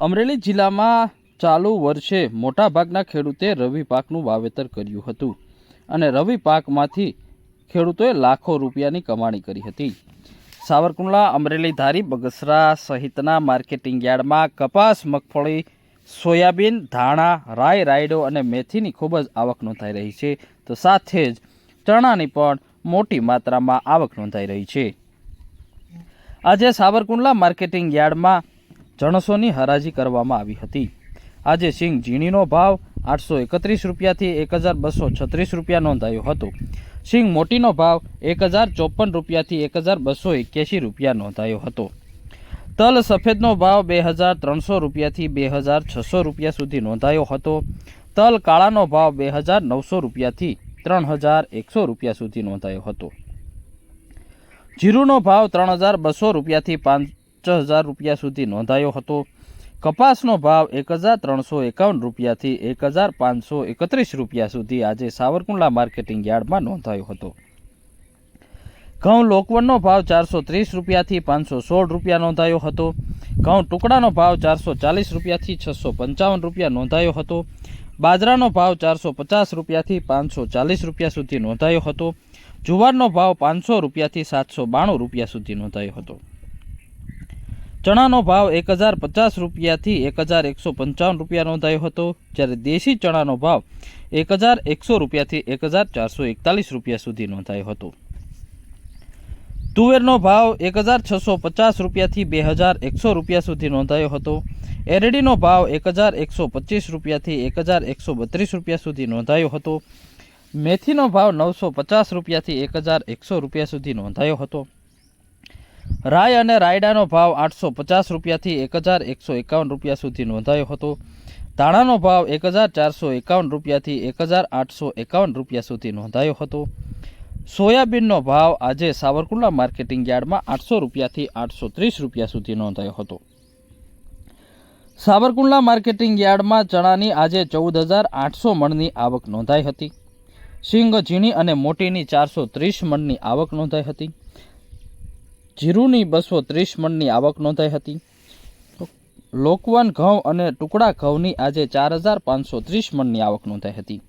અમરેલી જિલ્લામાં ચાલુ વર્ષે મોટાભાગના ખેડૂતે રવિ પાકનું વાવેતર કર્યું હતું અને રવિ પાકમાંથી ખેડૂતોએ લાખો રૂપિયાની કમાણી કરી હતી. સાવરકુંડલા, અમરેલી ધારી, બગસરા સહિતના માર્કેટિંગ યાર્ડમાં કપાસ, મગફળી, સોયાબીન, ધાણા, રાઈ, રાયડો અને મેથીની ખૂબ જ આવક નોંધાઈ રહી છે. તો સાથે જ ચણાની પણ મોટી માત્રામાં આવક નોંધાઈ રહી છે. આજે સાવરકુંડલા માર્કેટિંગ યાર્ડમાં જણસોની હરાજી કરવામાં આવી હતી. આજે સિંગ ઝીણીનો ભાવ આઠસો એકત્રીસ રૂપિયાથી એક હજાર બસો છત્રીસ રૂપિયા નોંધાયો હતો. સિંગ મોટીનો ભાવ એક હજાર ચોપન રૂપિયાથી એક હજાર બસો એક્યાસી રૂપિયા નોંધાયો હતો. તલ સફેદનો ભાવ બે હજાર ત્રણસો રૂપિયાથી બે હજાર છસો રૂપિયા સુધી નોંધાયો હતો. તલ કાળાનો ભાવ બે હજાર નવસો રૂપિયાથી ત્રણ હજાર એકસો રૂપિયા સુધી નોંધાયો હતો. જીરુનો ભાવ ત્રણ હજાર બસો રૂપિયાથી પાંચ હજાર રૂપિયા સુધી નોંધાયો હતો. કપાસનો ભાવ એક હજાર ત્રણસો એકાવન રૂપિયાથી એક હજાર પાંચસો એકત્રીસ રૂપિયા સુધી આજે સાવરકુંડલા માર્કેટિંગ યાર્ડમાં નોંધાયો હતો. ઘઉં લોકવનનો ભાવ ચારસો ત્રીસ રૂપિયાથી પાંચસો સોળ રૂપિયા નોંધાયો હતો. ઘઉં ટુકડાનો ભાવ ચારસો ચાલીસ રૂપિયાથી છસો પંચાવન રૂપિયા નોંધાયો હતો. બાજરાનો ભાવ ચારસો પચાસ રૂપિયાથી પાંચસો ચાલીસ રૂપિયા સુધી નોંધાયો હતો. જુવારનો ભાવ પાંચસો રૂપિયાથી સાતસો બાણું રૂપિયા સુધી નોંધાયો હતો. ચણાનો ભાવ એક હજાર પચાસ રૂપિયાથી એક હજાર એકસો પંચાવન રૂપિયા નોંધાયો હતો. જ્યારે દેશી ચણાનો ભાવ એક હજાર એકસો રૂપિયાથી એક હજાર ચારસો એકતાલીસ રૂપિયા સુધી નોંધાયો હતો. તુવેરનો ભાવ એક હજાર છસો પચાસ રૂપિયાથી બે હજાર એકસો રૂપિયા સુધી નોંધાયો હતો. એરડીનો ભાવ એક હજાર એકસો પચીસ રૂપિયાથી એક હજાર એકસો બત્રીસ રૂપિયા સુધી નોંધાયો હતો. મેથીનો ભાવ નવસો પચાસ રૂપિયાથી એક હજાર એકસો રૂપિયા સુધી નોંધાયો હતો. રાય અને રાયડાનો ભાવ આઠસો પચાસ રૂપિયાથી એક હજાર એકસો એકાવન રૂપિયા સુધી નોંધાયો હતો. ધાણાનો ભાવ એક હજાર ચારસો એકાવન રૂપિયાથી એક હજાર આઠસો એકાવન રૂપિયા સુધી નોંધાયો હતો. સોયાબીનનો ભાવ આજે સાવરકુંડલા માર્કેટિંગ યાર્ડમાં આઠસો રૂપિયાથી આઠસો ત્રીસ રૂપિયા સુધી નોંધાયો હતો. સાવરકુંડલા માર્કેટિંગ યાર્ડમાં ચણાની આજે ચૌદ હજાર આઠસો મણની આવક નોંધાઈ હતી. સિંગ, ઝીણી અને મોટીની ચારસો ત્રીસ મણની આવક નોંધાઈ હતી. જીરુની બસો ત્રીસ મણની આવક નોંધાઈ હતી. લોકવન ઘઉં અને ટુકડા ઘઉંની આજે ચાર હજાર પાંચસો ત્રીસ મણની આવક નોંધાઈ હતી.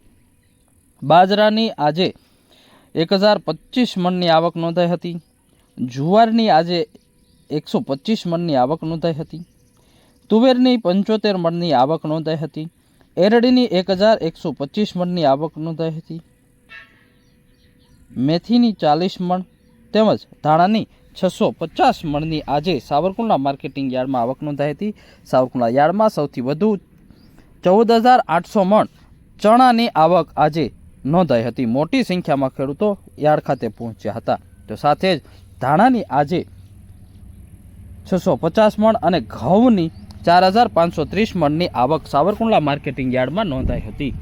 બાજરાની આજે એક હજાર પચીસ મણની આવક નોંધાઈ હતી. જુવારની આજે એકસો પચીસ મણની આવક નોંધાઈ હતી. તુવેરની પંચોતેર મણની આવક નોંધાઈ હતી. એરડીની એક હજાર એકસો પચીસ મણની આવક નોંધાઈ હતી. મેથીની ચાલીસ મણ તેમજ ધાણાની છસો પચાસ મણની આજે સાવરકુંડલા માર્કેટિંગ યાર્ડમાં આવક નોંધાઈ હતી. સાવરકુંડલા યાર્ડમાં સૌથી વધુ ચૌદ હજાર આઠસો મણ ચણાની આવક આજે નોંધાઈ હતી. મોટી સંખ્યામાં ખેડૂતો યાર્ડ ખાતે પહોંચ્યા હતા. તો સાથે જ ધાણાની આજે છસો પચાસ મણ અને ઘઉંની ચાર હજાર પાંચસો ત્રીસ મણની આવક સાવરકુંડલા માર્કેટિંગ યાર્ડમાં નોંધાઈ હતી.